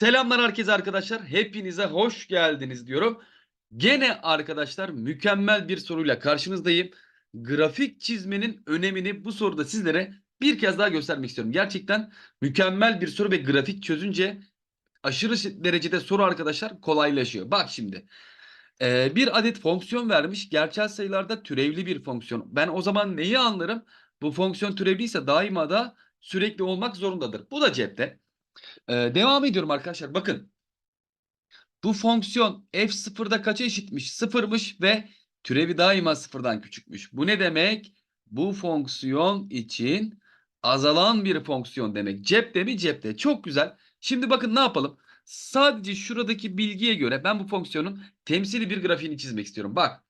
Selamlar herkese arkadaşlar. Hepinize hoş geldiniz diyorum. Gene arkadaşlar mükemmel bir soruyla karşınızdayım. Grafik çizmenin önemini bu soruda sizlere bir kez daha göstermek istiyorum. Gerçekten mükemmel bir soru ve grafik çözünce aşırı derecede soru arkadaşlar kolaylaşıyor. Bak şimdi. Ee, bir adet fonksiyon vermiş. Gerçel sayılarda türevli bir fonksiyon. Ben o zaman neyi anlarım? Bu fonksiyon türevliyse daima da sürekli olmak zorundadır. Bu da cepte. Ee, devam ediyorum arkadaşlar. Bakın. Bu fonksiyon f0'da kaça eşitmiş? Sıfırmış ve türevi daima sıfırdan küçükmüş. Bu ne demek? Bu fonksiyon için azalan bir fonksiyon demek. Cepte mi? Cepte. Çok güzel. Şimdi bakın ne yapalım? Sadece şuradaki bilgiye göre ben bu fonksiyonun temsili bir grafiğini çizmek istiyorum. Bak.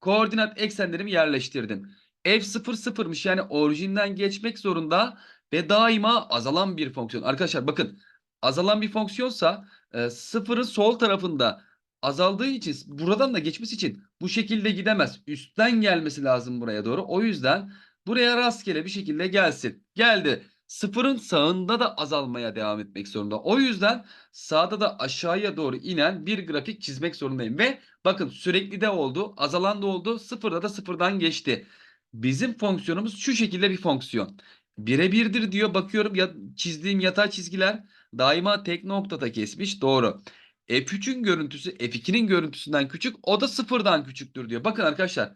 Koordinat eksenlerimi yerleştirdim. f0 sıfırmış yani orijinden geçmek zorunda ve daima azalan bir fonksiyon. Arkadaşlar bakın azalan bir fonksiyonsa e, sıfırın sol tarafında azaldığı için buradan da geçmesi için bu şekilde gidemez. Üstten gelmesi lazım buraya doğru. O yüzden buraya rastgele bir şekilde gelsin. Geldi. Sıfırın sağında da azalmaya devam etmek zorunda. O yüzden sağda da aşağıya doğru inen bir grafik çizmek zorundayım. Ve bakın sürekli de oldu. Azalan da oldu. Sıfırda da sıfırdan geçti. Bizim fonksiyonumuz şu şekilde bir fonksiyon. Birebirdir diyor. Bakıyorum ya, çizdiğim yatay çizgiler daima tek noktada kesmiş. Doğru. F3'ün görüntüsü F2'nin görüntüsünden küçük. O da sıfırdan küçüktür diyor. Bakın arkadaşlar.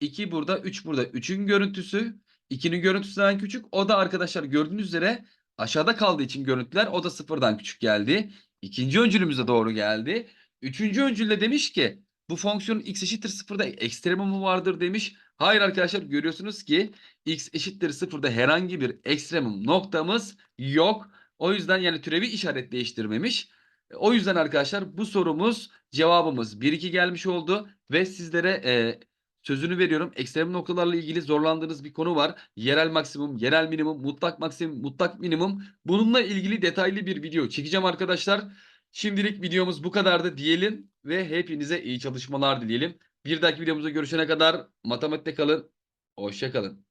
2 burada 3 burada. 3'ün görüntüsü 2'nin görüntüsünden küçük. O da arkadaşlar gördüğünüz üzere aşağıda kaldığı için görüntüler o da sıfırdan küçük geldi. İkinci öncülümüze doğru geldi. Üçüncü öncülde demiş ki bu fonksiyonun x eşittir sıfırda ekstremumu vardır demiş. Hayır arkadaşlar görüyorsunuz ki x eşittir sıfırda herhangi bir ekstremum noktamız yok. O yüzden yani türevi işaret değiştirmemiş. O yüzden arkadaşlar bu sorumuz cevabımız 1-2 gelmiş oldu ve sizlere e, sözünü veriyorum. Ekstrem noktalarla ilgili zorlandığınız bir konu var. Yerel maksimum, yerel minimum, mutlak maksimum, mutlak minimum. Bununla ilgili detaylı bir video çekeceğim arkadaşlar. Şimdilik videomuz bu kadardı diyelim ve hepinize iyi çalışmalar dileyelim. Bir dahaki videomuzda görüşene kadar matematikte kalın. Hoşça kalın.